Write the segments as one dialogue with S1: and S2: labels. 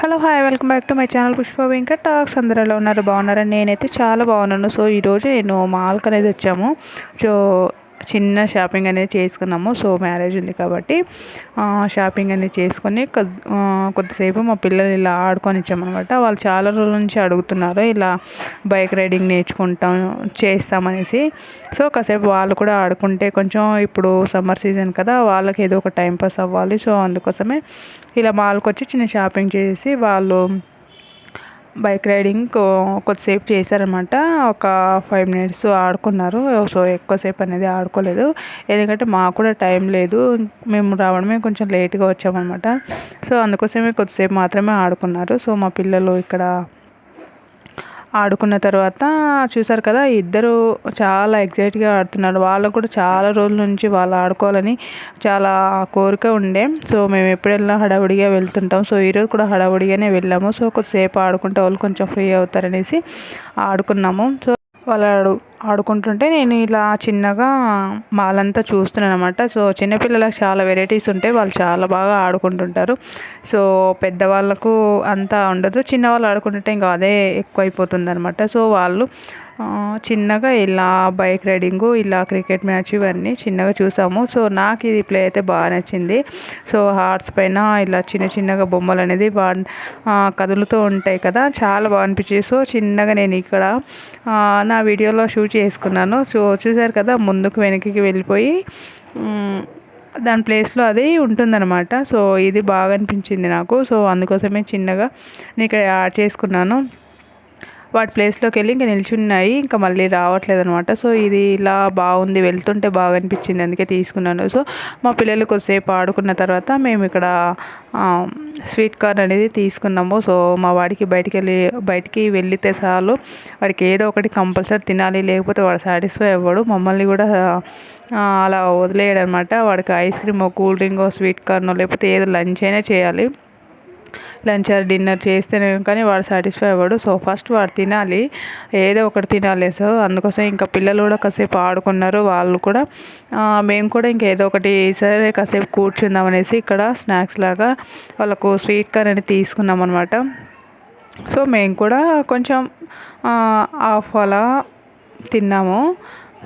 S1: Hello hi welcome back to my channel Pushpa Venkat talks అందరూ ఎలా ఉన్నారు బాగున్నారని నేనైతే చాలా బాగున్నాను. సో ఈరోజు నేను మాల్క్ అనేది వచ్చాము. సో చిన్న షాపింగ్ అనేది చేసుకున్నాము. సో మ్యారేజ్ ఉంది కాబట్టి షాపింగ్ అనేది చేసుకొని కొద్దిసేపు మా పిల్లలు ఇలా ఆడుకొని ఇచ్చామన్నమాట వాళ్ళు చాలా రోజుల నుంచి అడుగుతున్నారు ఇలా బైక్ రైడింగ్ నేర్చుకుంటాం చేస్తామనేసి. సో కాసేపు వాళ్ళు కూడా ఆడుకుంటే కొంచెం ఇప్పుడు సమ్మర్ సీజన్ కదా వాళ్ళకి ఏదో ఒక టైం పాస్ అవ్వాలి. సో అందుకోసమే ఇలా మాల్కి వచ్చి చిన్న షాపింగ్ చేసి వాళ్ళు బైక్ రైడింగ్ కొద్దిసేపు చేశారనమాట. ఒక ఫైవ్ మినిట్స్ ఆడుకున్నారు. సో ఎక్కువసేపు అనేది ఆడుకోలేదు. ఎందుకంటే మాకు కూడా టైం లేదు. మేము రావడమే కొంచెం లేట్గా వచ్చామన్నమాట సో అందుకోసమే కొద్దిసేపు మాత్రమే ఆడుకున్నారు. సో మా పిల్లలు ఇక్కడ ఆడుకున్న తర్వాత చూసారు కదా ఇద్దరు చాలా ఎగ్జైట్గా ఆడుతున్నారు. వాళ్ళకు కూడా చాలా రోజుల నుంచి వాళ్ళు ఆడుకోవాలని చాలా కోరిక ఉండే. సో మేము ఎప్పుడెళ్ళినా హడావుడిగా వెళ్తుంటాం. సో ఈరోజు కూడా హడావుడిగానే వెళ్ళాము. సో కొద్దిసేపు ఆడుకుంటే వాళ్ళు కొంచెం ఫ్రీ అవుతారనేసి ఆడుకున్నాము. సో వాళ్ళు ఆడుకుంటుంటే నేను ఇలా చిన్నగా మాలంతా చూస్తున్నాను అనమాట సో చిన్నపిల్లలకు చాలా వెరైటీస్ ఉంటాయి వాళ్ళు చాలా బాగా ఆడుకుంటుంటారు. సో పెద్దవాళ్ళకు అంతా ఉండదు. చిన్నవాళ్ళు ఆడుకుంటుంటే ఇంకా అదే ఎక్కువ అయిపోతుంది అనమాట సో వాళ్ళు చిన్నగా ఇలా బైక్ రైడింగు ఇలా క్రికెట్ మ్యాచ్ ఇవన్నీ చిన్నగా చూసాము. సో నాకు ఇది ప్లే అయితే బాగా నచ్చింది. సో హార్ట్స్ పైన ఇలా చిన్న చిన్నగా బొమ్మలు అనేది బాగా కదులుతూ ఉంటాయి కదా చాలా బాగా అనిపించింది. సో చిన్నగా నేను ఇక్కడ నా వీడియోలో షూట్ చేసుకున్నాను. సో చూసారు కదా ముందుకు వెనక్కి వెళ్ళిపోయి దాని ప్లేస్లో అది ఉంటుందన్నమాట. సో ఇది బాగా అనిపించింది నాకు. సో అందుకోసమే చిన్నగా నేను ఇక్కడ యాడ్ చేసుకున్నాను. వాటి ప్లేస్లోకి వెళ్ళి ఇంకా నిల్చున్నాయి. ఇంకా మళ్ళీ రావట్లేదు అనమాట సో ఇది ఇలా బాగుంది. వెళ్తుంటే బాగా అనిపించింది అందుకే తీసుకున్నాను. సో మా పిల్లలు కొద్దిసేపు ఆడుకున్న తర్వాత మేము ఇక్కడ స్వీట్ కార్న్ అనేది తీసుకున్నాము. సో మా వాడికి బయటికి వెళ్ళి బయటికి వెళ్ళితే చాలు. వాడికి ఏదో ఒకటి కంపల్సరీ తినాలి. లేకపోతే వాడు సాటిస్ఫై అవ్వడు. మమ్మల్ని కూడా అలా వదిలేయడనమాట వాడికి ice cream cool drink sweet corn లేకపోతే ఏదో లంచ్ అయినా చేయాలి. లంచ్ ఆర్ డిన్నర్ చేస్తేనే కానీ వాడు సాటిస్ఫై అవ్వడు. సో ఫస్ట్ వాడు తినాలి. ఏదో ఒకటి తినాలి. సో అందుకోసం ఇంకా పిల్లలు కూడా కాసేపు ఆడుకున్నారు. వాళ్ళు కూడా మేము కూడా ఇంకా ఏదో ఒకటి సరే కాసేపు కూర్చుందాం అనేసి ఇక్కడ స్నాక్స్ లాగా వాళ్ళకు స్వీట్ కార్న్ అని తీసుకున్నాం అనమాట సో మేము కూడా కొంచెం హాఫ్ అలా తిన్నాము.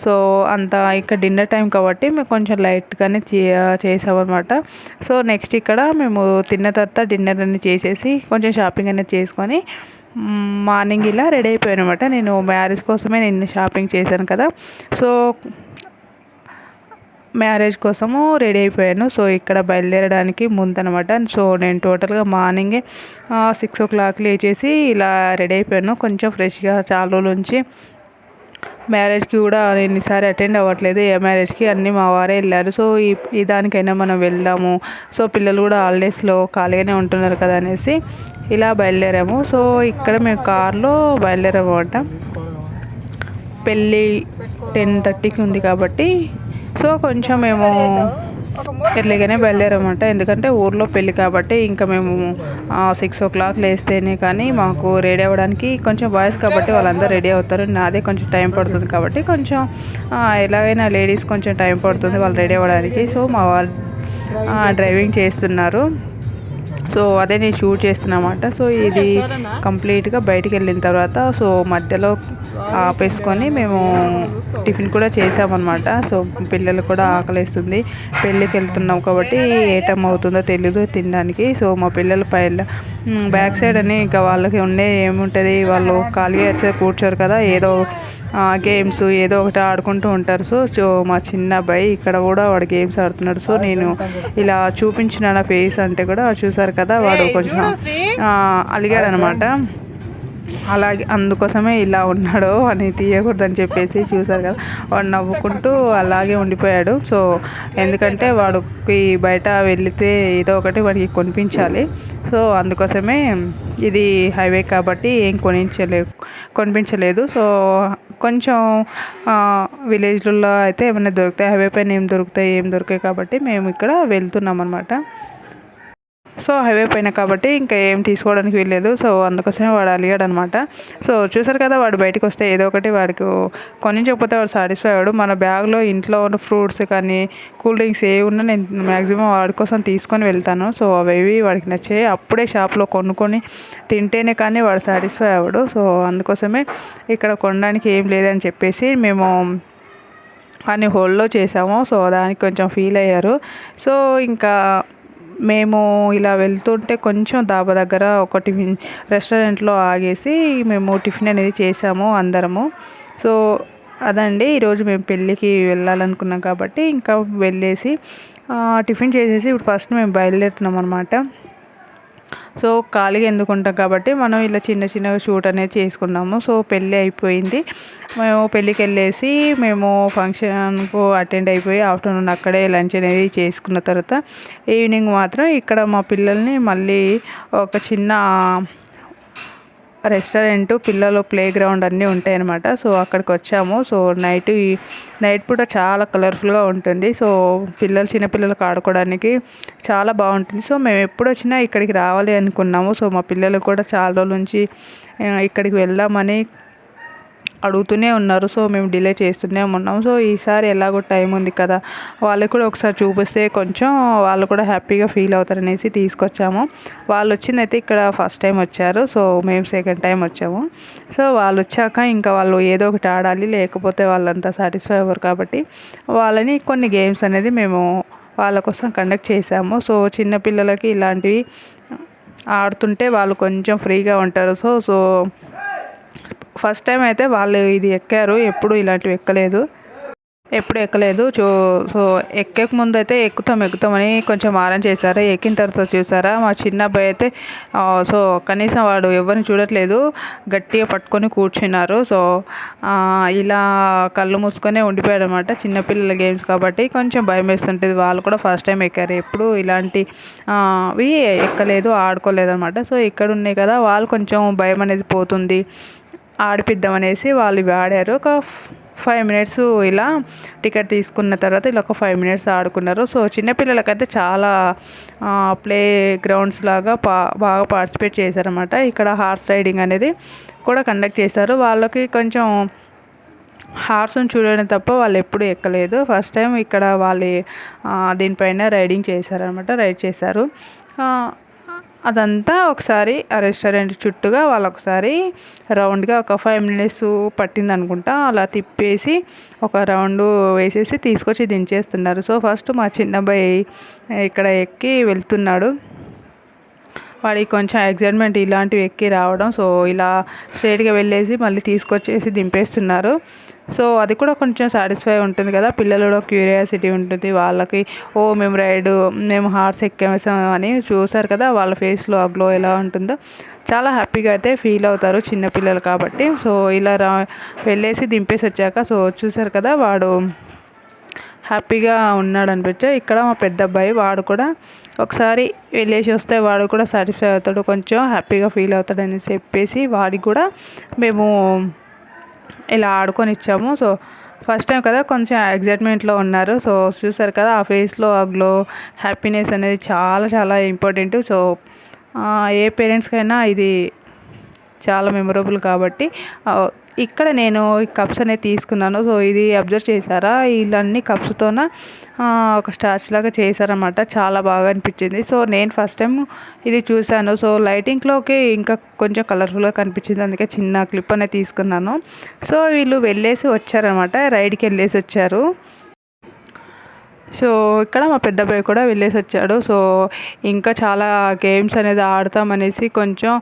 S1: సో అంత ఇక్కడ డిన్నర్ టైం కాబట్టి మేము కొంచెం లైట్గానే చేసామన్నమాట. సో నెక్స్ట్ ఇక్కడ మేము తిన్న తర్వాత డిన్నర్ అన్ని చేసేసి కొంచెం షాపింగ్ అనేది చేసుకొని మార్నింగ్ ఇలా రెడీ అయిపోయాను అనమాట నేను మ్యారేజ్ కోసమే నేను షాపింగ్ చేశాను కదా. సో మ్యారేజ్ కోసము రెడీ అయిపోయాను. సో ఇక్కడ బయలుదేరడానికి ముందనమాట సో నేను టోటల్గా మార్నింగే సిక్స్ ఓ క్లాక్ లేచేసి ఇలా రెడీ అయిపోయాను. కొంచెం ఫ్రెష్గా చాలా రోజుల నుంచి మ్యారేజ్కి కూడా నేను ఈసారి అటెండ్ అవ్వట్లేదు. ఏ మ్యారేజ్కి అన్నీ మా వారే వెళ్ళారు. సో ఈ ఈ దానికైనా మనం వెళ్దాము. సో పిల్లలు కూడా హాలిడేస్లో ఖాళీగానే ఉంటున్నారు కదా అనేసి ఇలా బయలుదేరాము. సో ఇక్కడ మేము కార్లో బయలుదేరాము అంట పెళ్ళి టెన్ థర్టీకి ఉంది కాబట్టి. సో కొంచెం మేము ఎర్లీగానే బయలుదేరామంట. ఎందుకంటే ఊర్లో పెళ్ళి కాబట్టి ఇంకా మేము సిక్స్ ఓ క్లాక్ లేస్తేనే కానీ మాకు రెడీ అవ్వడానికి కొంచెం బాయ్స్ కాబట్టి వాళ్ళందరూ రెడీ అవుతారు. నాదే కొంచెం టైం పడుతుంది కాబట్టి కొంచెం ఎలాగైనా లేడీస్ కొంచెం టైం పడుతుంది వాళ్ళు రెడీ అవ్వడానికి. సో మా వాళ్ళు డ్రైవింగ్ చేస్తున్నారు. సో అదే నేను షూట్ చేస్తున్నమాట సో ఇది కంప్లీట్గా బయటికి వెళ్ళిన తర్వాత సో మధ్యలో ఆపేసుకొని మేము టిఫిన్ కూడా చేసామన్నమాట సో పిల్లలు కూడా ఆకలిస్తుంది. పెళ్ళికి వెళ్తున్నాం కాబట్టి ఏ టైం అవుతుందో తెలీదు తినడానికి. సో మా పిల్లల పైన బ్యాక్ సైడ్ అని ఇంకా వాళ్ళకి ఉండే ఏముంటుంది వాళ్ళు ఖాళీగా అయితే కూర్చోరు కదా ఏదో గేమ్స్ ఏదో ఒకటి ఆడుకుంటూ ఉంటారు. సో సో మా చిన్న అబ్బాయి ఇక్కడ కూడా వాడు గేమ్స్ ఆడుతున్నాడు. సో నేను ఇలా చూపించిన నా ఫేస్ అంటే కూడా చూసారు కదా వాడు కొంచెం అలిగాడు అనమాట అలాగే అందుకోసమే ఇలా ఉన్నాడు అని తీయకూడదని చెప్పేసి చూసారు కదా. వాడు నవ్వుకుంటూ అలాగే ఉండిపోయాడు. సో ఎందుకంటే వాడికి బయట వెళితే ఏదో ఒకటి వాడికి కొనిపించాలి. సో అందుకోసమే ఇది హైవే కాబట్టి ఏం కొనించలే కొనిపించలేదు. సో కొంచెం విలేజ్లలో అయితే ఏమైనా దొరుకుతాయి హైవే పైన ఏం దొరుకుతాయి ఏం దొరకవు కాబట్టి మేము ఇక్కడ వెళ్తున్నాం అనమాట సో హైవే పైన కాబట్టి ఇంకా ఏం తీసుకోవడానికి వీల్లేదు. సో అందుకోసమే వాడు అలిగాడు అనమాట సో చూసారు కదా వాడు బయటకు వస్తే ఏదో ఒకటి వాడికి కొనించకపోతే వాడు సాటిస్ఫై అయ్యాడు మన బ్యాగ్లో ఇంట్లో ఉన్న ఫ్రూట్స్ కానీ కూల్ డ్రింక్స్ ఏ ఉన్నా నేను మ్యాక్సిమం వాడి కోసం తీసుకొని వెళ్తాను. సో అవి వాడికి నచ్చాయి అప్పుడే షాప్లో కొనుక్కొని తింటేనే కానీ వాడు సాటిస్ఫై అవ్వడు. సో అందుకోసమే ఇక్కడ కొనడానికి ఏం లేదని చెప్పేసి మేము అని హోల్డ్లో చేసాము. సో దానికి కొంచెం ఫీల్ అయ్యారు. సో ఇంకా మేము ఇలా వెళ్తుంటే కొంచెం దాబా దగ్గర ఒక టిఫిన్ రెస్టారెంట్లో ఆగేసి మేము టిఫిన్ అనేది చేసాము అందరము. సో అదండి. ఈరోజు మేము పెళ్ళికి వెళ్ళాలనుకున్నాం కాబట్టి ఇంకా వెళ్ళేసి టిఫిన్ చేసేసి ఇప్పుడు ఫస్ట్ మేము బయలుదేరుతున్నాం అనమాట సో ఖాళీగా ఎందుకు ఉంటాం కాబట్టి మనం ఇలా చిన్న చిన్నగా షూట్ అనేది చేసుకున్నాము. సో పెళ్ళి అయిపోయింది. మేము పెళ్ళికి వెళ్ళేసి మేము ఫంక్షన్కు అటెండ్ అయిపోయి ఆఫ్టర్నూన్ అక్కడే లంచ్ అనేది చేసుకున్న తర్వాత ఈవినింగ్ మాత్రం ఇక్కడ మా పిల్లల్ని మళ్ళీ ఒక చిన్న రెస్టారెంట్ పిల్లలు ప్లే గ్రౌండ్ అన్నీ ఉంటాయి అన్నమాట సో అక్కడికి వచ్చాము సో నైట్ నైట్ పూట చాలా కలర్ఫుల్గా ఉంటుంది. సో పిల్లలు చిన్నపిల్లలకు ఆడుకోవడానికి చాలా బాగుంటుంది. సో మేము ఎప్పుడు వచ్చినా ఇక్కడికి రావాలి అనుకున్నాము. సో మా పిల్లలు కూడా చాలా రోజుల నుంచి ఇక్కడికి వెళ్దామని అడుగుతూనే ఉన్నారు. సో మేము డిలే చేస్తూనే ఉన్నాం. సో ఈసారి ఎలాగో టైం ఉంది కదా వాళ్ళకి కూడా ఒకసారి చూపిస్తే కొంచెం వాళ్ళు కూడా హ్యాపీగా ఫీల్ అవుతారనేసి తీసుకొచ్చాము. వాళ్ళు వచ్చిందైతే ఇక్కడ ఫస్ట్ టైం వచ్చారు. సో మేము సెకండ్ టైం వచ్చాము. సో వాళ్ళు వచ్చాక ఇంకా వాళ్ళు ఏదో ఒకటి ఆడాలి లేకపోతే వాళ్ళంతా సాటిస్ఫై అవ్వరు కాబట్టి వాళ్ళని కొన్ని గేమ్స్ అనేది మేము వాళ్ళ కోసం కండక్ట్ చేసాము సో చిన్నపిల్లలకి ఇలాంటివి ఆడుతుంటే వాళ్ళు కొంచెం ఫ్రీగా ఉంటారు. సో సో ఫస్ట్ టైం అయితే వాళ్ళు ఇది ఎక్కారు ఎప్పుడు ఇలాంటివి ఎక్కలేదు. ఎప్పుడు ఎక్కలేదు. చూ సో ఎక్కక ముందు అయితే ఎక్కుతాం ఎక్కుతామని కొంచెం ఆరం చేశారు. ఎక్కిన తర్వాత చూసారా మా చిన్న అబ్బాయి అయితే సో కనీసం వాడు ఎవరిని చూడట్లేదు. గట్టిగా పట్టుకొని కూర్చున్నారు. సో ఇలా కళ్ళు మూసుకొనే ఉండిపోయాడు అనమాట చిన్నపిల్లల గేమ్స్ కాబట్టి కొంచెం భయం వేస్తుంటుంది. వాళ్ళు కూడా ఫస్ట్ టైం ఎక్కారు. ఎప్పుడు ఇలాంటివి ఎక్కలేదు ఆడుకోలేదు అనమాట సో ఇక్కడ ఉన్నాయి కదా వాళ్ళు కొంచెం భయం అనేది పోతుంది. ఆడిపిద్దాం అనేసి వాళ్ళు ఆడారు. ఒక ఫైవ్ మినిట్స్ ఇలా టికెట్ తీసుకున్న తర్వాత ఇలా ఒక ఫైవ్ మినిట్స్ ఆడుకున్నారు. సో చిన్నపిల్లలకైతే చాలా ప్లే గ్రౌండ్స్ లాగా పా బాగా పార్టిసిపేట్ చేశారనమాట ఇక్కడ హార్స్ రైడింగ్ అనేది కూడా కండక్ట్ చేశారు. వాళ్ళకి కొంచెం హార్స్ని చూడడం తప్ప వాళ్ళు ఎప్పుడు ఎక్కలేదు. ఫస్ట్ టైం ఇక్కడ వాళ్ళు దీనిపైన రైడింగ్ చేశారనమాట రైడ్ చేశారు. అదంతా ఒకసారి ఆ రెస్టారెంట్ చుట్టూగా వాళ్ళు ఒకసారి రౌండ్గా ఒక ఫైవ్ మినిట్స్ పట్టింది అనుకుంటా అలా తిప్పేసి ఒక రౌండ్ వేసేసి తీసుకొచ్చి దించేస్తున్నారు. సో ఫస్ట్ మా చిన్నబ్బాయి ఇక్కడ ఎక్కి వెళ్తున్నాడు. వాడికి కొంచెం ఎగ్జైట్మెంట్ ఇలాంటివి ఎక్కి రావడం సో ఇలా స్ట్రైట్గా వెళ్ళేసి మళ్ళీ తీసుకొచ్చేసి దింపేస్తున్నారు. సో అది కూడా కొంచెం సాటిస్ఫై ఉంటుంది కదా. పిల్లలలో క్యూరియాసిటీ ఉంటుంది. వాళ్ళకి ఓ మేము రైడ్ మేము హార్స్ ఎక్కేసాం అని చూసారు కదా. వాళ్ళ ఫేస్లో ఆ గ్లో ఎలా ఉంటుందో. చాలా హ్యాపీగా అయితే ఫీల్ అవుతారు చిన్నపిల్లలు కాబట్టి. సో ఇలా రా వెళ్ళేసి దింపేసి వచ్చాక సో చూసారు కదా వాడు హ్యాపీగా ఉన్నాడు అనిపించా. ఇక్కడ మా పెద్ద అబ్బాయి వాడు కూడా ఒకసారి వెళ్ళేసి వస్తే వాడు కూడా సాటిస్ఫై అవుతాడు. కొంచెం హ్యాపీగా ఫీల్ అవుతాడు అని చెప్పేసి వాడికి కూడా మేము ఇలా ఆడుకొని ఇచ్చాము సో ఫస్ట్ టైం కదా కొంచెం ఎగ్జైట్మెంట్లో ఉన్నారు. సో చూసారు కదా ఆ ఫేస్లో ఆ గ్లో హ్యాపీనెస్ అనేది చాలా చాలా ఇంపార్టెంట్ సో ఏ పేరెంట్స్కైనా ఇది చాలా మెమొరబుల్ కాబట్టి ఇక్కడ నేను ఈ కప్స్ అనేది తీసుకున్నాను. సో ఇది అబ్జర్వ్ చేశారా? వీళ్ళన్నీ కప్స్తోన ఒక స్టార్చ్ లాగా చేశారనమాట చాలా బాగా అనిపించింది. సో నేను ఫస్ట్ టైం ఇది చూశాను. సో లైటింగ్లోకి ఇంకా కొంచెం కలర్ఫుల్గా కనిపించింది. అందుకే చిన్న క్లిప్ అనేది తీసుకున్నాను. సో వీళ్ళు వెళ్ళేసి వచ్చారనమాట రైడ్కి వెళ్ళేసి వచ్చారు. సో ఇక్కడ మా పెద్ద అబ్బాయి కూడా వెళ్ళేసి వచ్చాడు. సో ఇంకా చాలా గేమ్స్ అనేది ఆడతామనేసి కొంచెం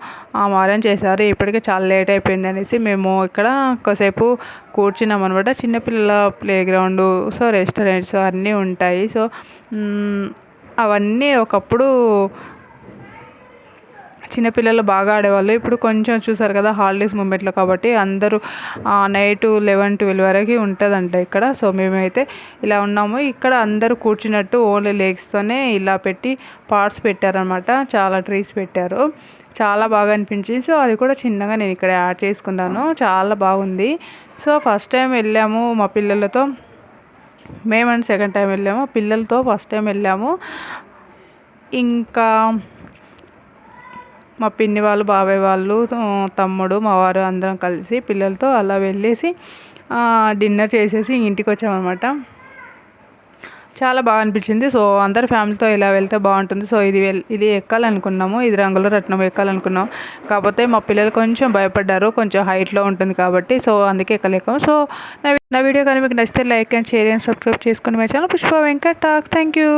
S1: అరేంజ్ చేశారు. ఇప్పటికే చాలా లేట్ అయిపోయింది అనేసి మేము ఇక్కడ కాసేపు కూర్చున్నాం అనమాట చిన్నపిల్లల ప్లే గ్రౌండ్ సో రెస్టారెంట్స్ అన్నీ ఉంటాయి. సో అవన్నీ ఒకప్పుడు చిన్నపిల్లలు బాగా ఆడేవాళ్ళు. ఇప్పుడు కొంచెం చూసారు కదా హాలిడేస్ మూమెంట్లో కాబట్టి అందరూ నైట్ లెవెన్ ట్వెల్వ్ వరకు ఉంటుందంట ఇక్కడ. సో మేమైతే ఇలా ఉన్నాము. ఇక్కడ అందరూ కూర్చున్నట్టు ఓన్లీ లెగ్స్తోనే ఇలా పెట్టి పార్ట్స్ పెట్టారనమాట చాలా ట్రీస్ పెట్టారు. చాలా బాగా అనిపించింది. సో అది కూడా చిన్నగా నేను ఇక్కడ యాడ్ చేసుకున్నాను. చాలా బాగుంది. సో ఫస్ట్ టైం వెళ్ళాము మా పిల్లలతో. మేమని సెకండ్ టైం వెళ్ళాము. పిల్లలతో ఫస్ట్ టైం వెళ్ళాము. ఇంకా మా పిన్ని వాళ్ళు బాబాయ్ వాళ్ళు తమ్ముడు మా వారు అందరం కలిసి పిల్లలతో అలా వెళ్ళేసి డిన్నర్ చేసేసి ఇంటికి వచ్చామన్నమాట. చాలా బాగా అనిపించింది. సో అందరు ఫ్యామిలీతో ఇలా వెళ్తే బాగుంటుంది. సో ఇది ఇది ఎక్కాలనుకున్నాము. ఇది రంగుల రత్నం ఎక్కాలనుకున్నాం కాకపోతే మా పిల్లలు కొంచెం భయపడ్డారు. కొంచెం హైట్లో ఉంటుంది కాబట్టి సో అందుకే ఎక్కలేకం. సో నా వీడియో కానీ మీకు నచ్చితే like and share and subscribe చేసుకుని మా channel Pushpa Venkat talk. Thank you